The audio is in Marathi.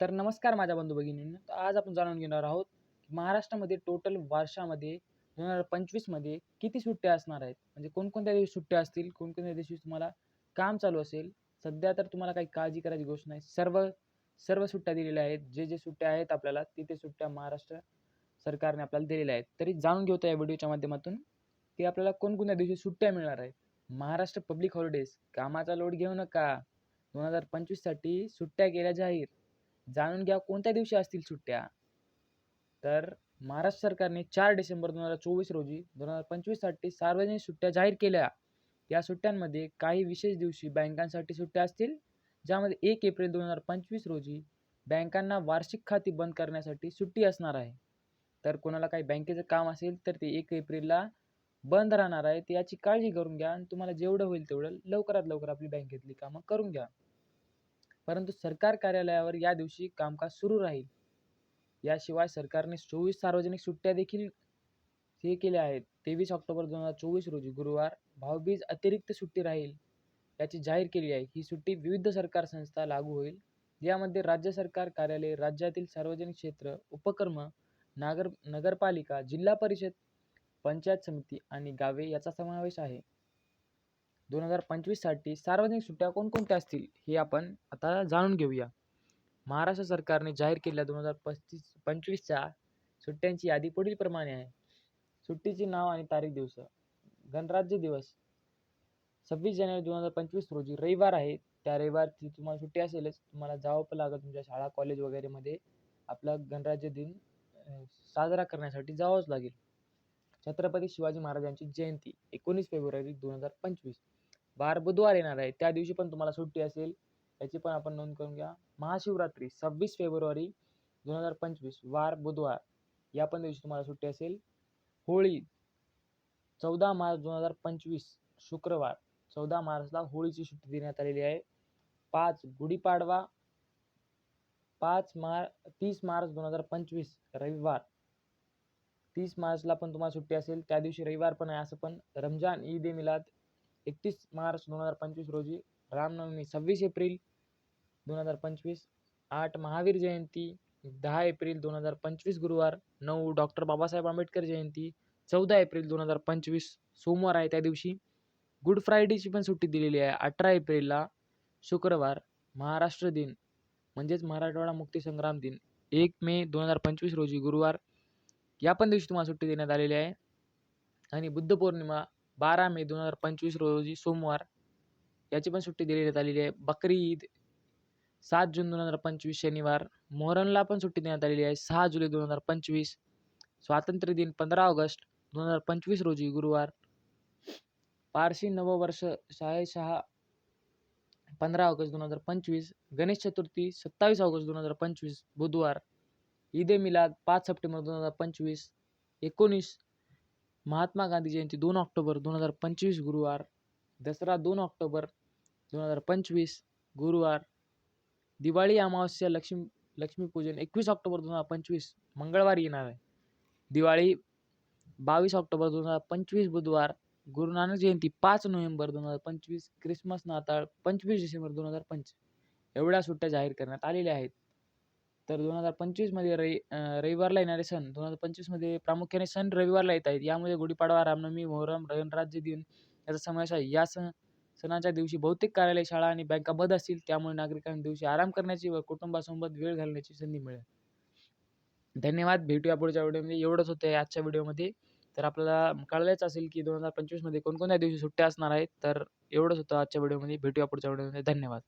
तर नमस्कार माझ्या बंधू भगिनींनो. तर आज आपण जाणून घेणार आहोत महाराष्ट्रामध्ये टोटल वर्षामध्ये दोन हजार पंचवीसमध्ये किती सुट्ट्या असणार आहेत? म्हणजे कोणकोणत्या दिवशी सुट्ट्या असतील? कोणकोणत्या दिवशी तुम्हाला काम चालू असेल? सध्या तर तुम्हाला काही काळजी करायची गोष्ट नाही. सर्व सर्व सुट्ट्या दिलेल्या आहेत. जे जे सुट्ट्या आहेत आपल्याला तिथे सुट्ट्या महाराष्ट्र सरकारने आपल्याला दिलेल्या आहेत. तरी जाणून घेऊ या व्हिडिओच्या माध्यमातून की आपल्याला कोणकोणत्या दिवशी सुट्ट्या मिळणार आहेत? महाराष्ट्र पब्लिक हॉलिडेज कामाचा लोड घेऊ नका. दोन हजार पंचवीससाठी सुट्ट्या केल्या जाहीर. जाणून घ्या कोणत्या दिवशी असतील सुट्ट्या. तर महाराष्ट्र सरकारने चार डिसेंबर दोन हजार चोवीस रोजी दोन हजार पंचवीससाठी सार्वजनिक सुट्ट्या जाहीर केल्या. या सुट्ट्यांमध्ये काही विशेष दिवशी बँकांसाठी सुट्ट्या असतील ज्यामध्ये एक एप्रिल दोन हजार पंचवीस रोजी बँकांना वार्षिक खाती बंद करण्यासाठी सुट्टी असणार आहे. तर कोणाला काही बँकेचं काम असेल तर ते एक एप्रिलला बंद राहणार आहे. तर याची काळजी करून घ्या आणि तुम्हाला जेवढं होईल तेवढं लवकरात लवकर आपली बँकेतली कामं करून घ्या. परंतु सरकार कार्यालयावर या दिवशी कामकाज सुरू राहील. याशिवाय सरकारने चोवीस सार्वजनिक सुट्ट्या देखील हे केल्या आहेत. तेवीस ऑक्टोबर दोन हजार चोवीस रोजी गुरुवार भाऊबीज अतिरिक्त सुट्टी राहील याची जाहीर केली आहे. ही सुट्टी विविध सरकार संस्था लागू होईल. यामध्ये राज्य सरकार कार्यालय राज्यातील सार्वजनिक क्षेत्र उपक्रम नागर नगरपालिका जिल्हा परिषद पंचायत समिती आणि गावे याचा समावेश आहे. दोन हजार पंचवीससाठी सार्वजनिक सुट्ट्या कोणकोणत्या असतील हे आपण आता जाणून घेऊया. महाराष्ट्र सरकारने जाहीर केलेल्या दोन हजार पस्तीस पंचवीसच्या सुट्ट्यांची यादी पुढीलप्रमाणे आहे. सुट्टीचे नाव आणि तारीख दिवस गणराज्य दिवस. सव्वीस जानेवारी दोन हजार पंचवीस रोजी रविवार आहे. त्या रविवारची तुम्हाला सुट्टी असेलच तुम्हाला जावं पण लागेल तुमच्या शाळा कॉलेज वगैरेमध्ये आपला गणराज्य दिन साजरा करण्यासाठी जावंच लागेल. छत्रपती शिवाजी महाराजांची जयंती एकोणीस फेब्रुवारी दोन हजार पंचवीस. वार बुधवार येणार आहे. त्या दिवशी पण तुम्हाला सुट्टी असेल. याची पण आपण नोंद करून घ्या. महाशिवरात्री सव्वीस फेब्रुवारी दोन हजार पंचवीस वार बुधवार. या पण दिवशी तुम्हाला सुट्टी असेल. होळी चौदा मार्च दोन हजार पंचवीस शुक्रवार. चौदा मार्चला होळीची सुट्टी देण्यात आलेली आहे. पाच गुढीपाडवा. पाच मार तीस मार्च दोन हजार पंचवीस रविवार. तीस मार्चला पण तुम्हाला सुट्टी असेल. त्या दिवशी रविवार पण आहे असं पण. रमजान ईद ए मिलाद एकतीस मार्च दोन हजार पंचवीस रोजी रामनवमी सव्वीस एप्रिल दोन हजार पंचवीस आठ महावीर जयंती दहा एप्रिल दोन हजार पंचवीस गुरुवार नऊ डॉक्टर बाबासाहेब आंबेडकर जयंती चौदा एप्रिल दोन हजार पंचवीस सोमवार आहे त्या दिवशी. गुड फ्रायडेची पण सुट्टी दिलेली आहे. अठरा एप्रिलला शुक्रवार महाराष्ट्र दिन म्हणजेच मराठवाडा मुक्तीसंग्राम दिन एक मे दोन हजार पंचवीस रोजी गुरुवार. या पण दिवशी तुम्हाला सुट्टी देण्यात आलेली आहे. आणि बुद्ध पौर्णिमा बारा मे दोन हजार पंचवीस रोजी सोमवार याची पण सुट्टी देण्यात आलेली आहे. बकरी ईद सात जून दोन हजार पंचवीस शनिवार मोहरमला पण सुट्टी देण्यात आलेली आहे. सहा जुलै दोन हजार पंचवीस स्वातंत्र्य दिन पंधरा ऑगस्ट दोन हजार पंचवीस रोजी गुरुवार पारसी नववर्ष शाळेशहा पंधरा ऑगस्ट दोन हजार पंचवीस गणेश चतुर्थी सत्तावीस ऑगस्ट दोन हजार पंचवीस बुधवार ईद ए मिलाद पाच सप्टेंबर दोन हजार पंचवीस एकोणीस महात्मा गांधी जयंती दोन ऑक्टोबर दोन हजार पंचवीस गुरुवार दसरा दोन ऑक्टोबर दोन हजार पंचवीस गुरुवार दिवाळी अमावस्या लक्ष्मी लक्ष्मीपूजन एकवीस ऑक्टोबर दोन हजार पंचवीस मंगळवारी येणार आहे. दिवाळी बावीस ऑक्टोबर दोन हजार पंचवीस बुधवार गुरु नानक जयंती पाच नोव्हेंबर दोन हजार पंचवीस क्रिसमस नाताळ पंचवीस डिसेंबर दोन हजार पंचवीस. एवढ्या सुट्ट्या जाहीर करण्यात आलेल्या आहेत. तर दोन हजार पंचवीसमध्ये रवि रविवारला येणारे सण दोन हजार पंचवीसमध्ये प्रामुख्याने सण रविवारला येत आहेत. यामध्ये गुढीपाडवा रामनवमी मोहरम गणराज्य दिन याचा समावेश आहे. या सण सणाच्या दिवशी बहुतेक कार्यालय शाळा आणि बँका बंद असतील. त्यामुळे नागरिकांना दिवशी आराम करण्याची व कुटुंबासोबत वेळ घालण्याची संधी मिळेल. धन्यवाद. भेटूया पुढच्या व्हिडिओमध्ये एवढंच होतं आजच्या व्हिडिओमध्ये तर आपल्याला कळलंच असेल की दोन हजार पंचवीसमध्ये कोणकोणत्या दिवशी सुट्ट्या असणार आहेत. तर एवढंच होतं आजच्या व्हिडिओमध्ये भेटूया पुढच्या व्हिडिओमध्ये धन्यवाद.